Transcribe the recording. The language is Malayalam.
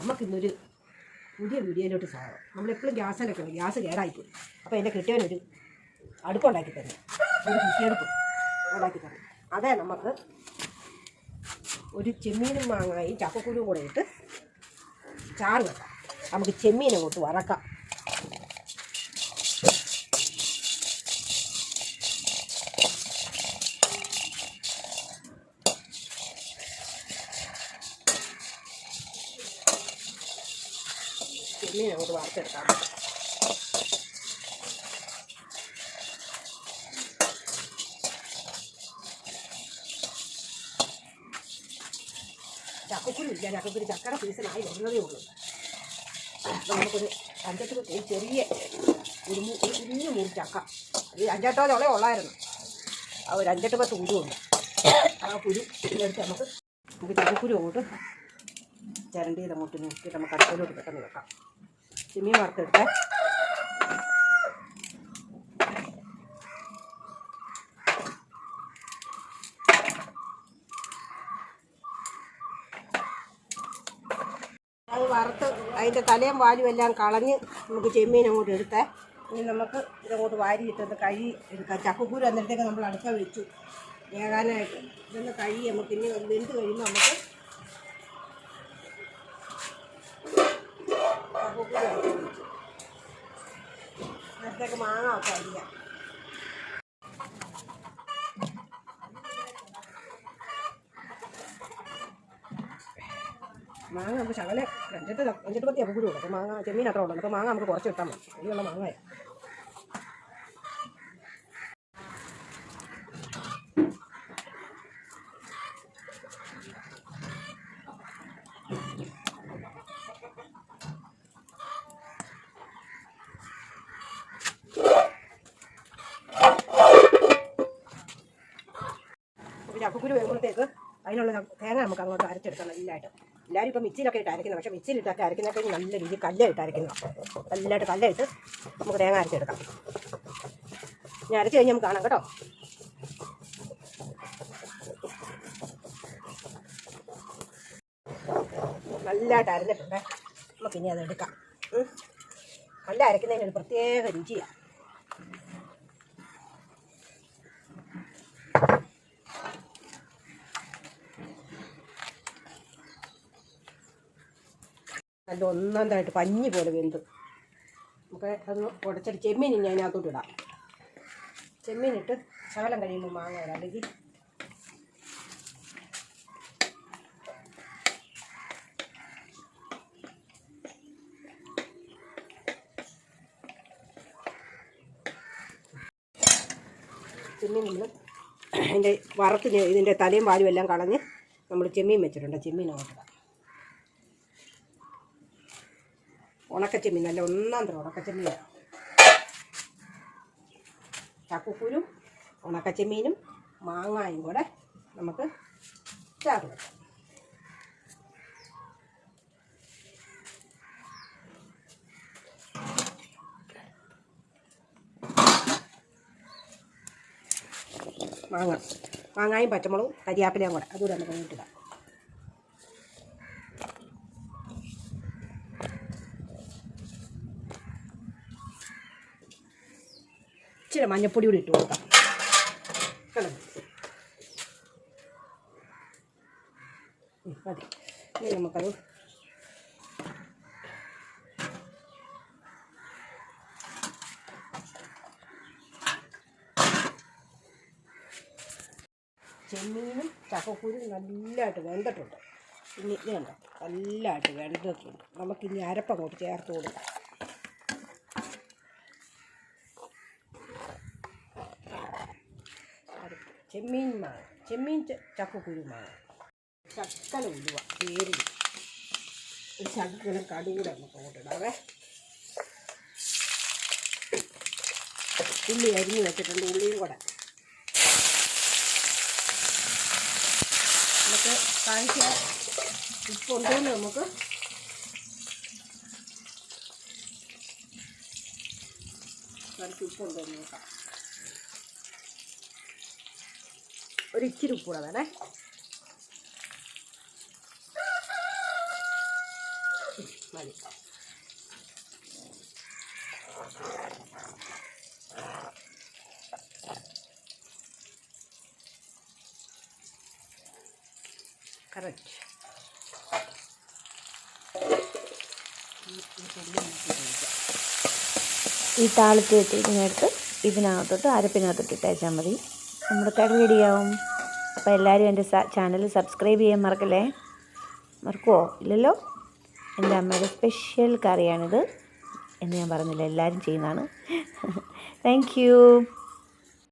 നമുക്കിന്നൊരു പുതിയ വീഡിയോയിലോട്ട് സാധനം നമ്മളെപ്പോഴും ഗ്യാസിലൊക്കെ ഉണ്ട് ഗ്യാസ് കേടായിപ്പോയി. അപ്പോൾ എന്റെ കിട്ടിയവനൊരു അടുപ്പുണ്ടാക്കി തരും. ഒരു കുട്ടിയടുപ്പ് ഉണ്ടാക്കി തരും. അതേ നമുക്ക് ഒരു ചെമ്മീനും മാങ്ങായും ചക്കക്കുരും കൂടെ ഇട്ട് ചാറ് വെക്കാം. നമുക്ക് ചെമ്മീനെ അങ്ങോട്ട് വറക്കാം. ചെമ്മീൻ അങ്ങോട്ട് വറുത്തെടുക്കാം ചക്കക്കുരു ഇല്ല ചക്കക്കുരു ചക്കയുടെ സീസണായി വരുന്നതേ ഉള്ളൂ. അപ്പം നമുക്കൊരു അഞ്ചെട്ട് ഒരു ചെറിയ ഒരു ഒരു കുഞ്ഞു മുറി ചക്ക. ഈ അഞ്ചെട്ടോ ചോളെ ഉള്ളായിരുന്നു. ആ ഒരു അഞ്ചെട്ട് പത്ത് കുരുണ്ട് ആ കുരു എടുത്ത് നമുക്ക് നമുക്ക് ചക്കക്കുരു അങ്ങോട്ട് ചിരണ്ടി ഇത് അങ്ങോട്ട് നോക്കിയിട്ട് നമുക്ക് അടുപ്പിലോട്ട് പെട്ടെന്ന് വെക്കാം. ചെമ്മീൻ വറുത്തിട്ട്. അത് വറുത്ത് അതിന്റെ തലയും വാലും എല്ലാം കളഞ്ഞ് നമുക്ക് ചെമ്മീൻ അങ്ങോട്ട് എടുത്തേ. ഇനി നമുക്ക് ഇതങ്ങോട്ട് വാരി ഇട്ടത് കഴി എടുക്കാം. ചക്കക്കൂര് അന്നേരത്തേക്ക് നമ്മൾ അടുക്ക വെച്ചു. വേകാനായിട്ട് ഇതൊന്ന് കഴി നമുക്ക് ഇനി വെന്ത് കഴിയുമ്പോൾ നമുക്ക് അടുക്ക വെച്ചു മാങ്ങ ഒക്കെ അരിയാം മാങ്ങ നമുക്ക് ശകല അഞ്ചെട്ട് അഞ്ചെട്ട് പത്തി അപ്പം കൂടി ഉള്ളൂ. അപ്പോൾ മാങ്ങ ചെമ്മീൻ അത്ര ഉള്ളൂ. അപ്പോൾ മാങ്ങ നമുക്ക് കുറച്ച് കിട്ടാൻ മതി. അതിനുള്ള മാങ്ങ അപ്പോൾ ചക്കക്കുരു വരുമ്പോഴത്തേക്ക് അതിനുള്ള തേങ്ങ നമുക്ക് അങ്ങോട്ട് അരച്ചെടുക്കണം നല്ലതായിട്ട്. എല്ലാവരും ഇപ്പോൾ മിക്സിയിലൊക്കെ ഇട്ട് അരക്കുന്നത് പക്ഷേ മിക്സിയിലിട്ടൊക്കെ അരക്കുന്നതൊക്കെ നല്ല രീതിയിൽ കല്ലായിട്ട് അരക്കുന്നത് നല്ലതായിട്ട് കല്ലായിട്ട് നമുക്ക് തേങ്ങ അരച്ചെടുക്കാം. ഞാൻ അരച്ച് കഴിഞ്ഞ് നമുക്ക് കാണാം കേട്ടോ. നല്ലതായിട്ട് അരഞ്ഞിട്ടുണ്ടേ. അത് എടുക്കാം. കല്ല അരക്കുന്നതിന് ഒരു പ്രത്യേക രുചിയാണ്. നല്ല ഒന്നാമതായിട്ട് പഞ്ഞി പോലെ വെന്ത്. നമുക്ക് അത് ഉടച്ചിട്ട് ചെമ്മീൻ ഞാൻ അതിനകത്തോട്ട് ഇടാം. ചെമ്മീനിട്ട് ശകലം കഴിയുമ്പോൾ മാങ്ങ ഇടാം. അല്ലെങ്കിൽ ചെമ്മീൻ നമ്മൾ അതിന്റെ വറുത്ത് ഇതിന്റെ തലയും പാലും എല്ലാം കളഞ്ഞ് നമ്മൾ ചെമ്മീൻ വെച്ചിട്ടുണ്ട്. ചെമ്മീൻ അങ്ങോട്ട് ഇടാം ഉണക്കച്ചെമ്മീൻ നല്ല ഒന്നാം തരം ഉണക്കച്ചെമ്മീനാണ്. ചക്കക്കുരും ഉണക്കച്ചെമ്മീനും മാങ്ങായും കൂടെ നമുക്ക് ചാറ് വെക്കാം. മാങ്ങ മാങ്ങായും പച്ചമുളകും കരിയാപ്പിലയും കൂടെ അതുകൂടെ നമുക്ക് അങ്ങോട്ടിടാം ഇച്ചിരി മഞ്ഞപ്പൊടി കൂടി ഇട്ട് കൊടുക്കാം? മതി. ഇനി നമുക്കത് ചെമ്മീനും ചക്കക്കുരും നല്ലതായിട്ട് വെന്തിട്ടുണ്ട്. ഇനി ഇത് കണ്ടോ? നല്ലതായിട്ട് വെന്തിട്ടുണ്ട്. നമുക്കിനി അരപ്പങ്ങോട്ട് ചേർത്ത് കൊടുക്കാം. ചെമ്മീൻ മാങ്ങ ചെമ്മീൻ ചക്കക്കുരു മാങ്ങ ചക്കല ഉലുവ പേരി ഒരു ശകലം കടുകൂടെ നമുക്ക് അങ്ങോട്ടിടാവേ ഉള്ളി അരിഞ്ഞ് വെച്ചിട്ടുണ്ട് ഉള്ളിയും കൂടെ. നമുക്ക് കാണിച്ച ഉപ്പുണ്ടോ നമുക്ക് കറിക്ക് ഉപ്പുണ്ടോ നോക്കാം. ഒരു ഇച്ചിരി ഉപ്പ് കൂടെ വേണേ മതി ഈ താളിച്ച് വെച്ചിരിക്കുന്നിടത്ത് ഇതിനകത്തോട്ട് അരപ്പിനകത്തോട്ട് ഇട്ടേച്ചാൽ മതി. കറി റെഡിയാവും അപ്പോൾ എല്ലാവരും എന്റെ ചാനൽ സബ്സ്ക്രൈബ് ചെയ്യാൻ മറക്കല്ലേ? മറക്കുമോ ഇല്ലല്ലോ? എന്റെ അമ്മയുടെ സ്പെഷ്യൽ കറിയാണിത് എന്ന് ഞാൻ പറഞ്ഞില്ല. എല്ലാവരും ചെയ്യുന്നതാണ്. താങ്ക്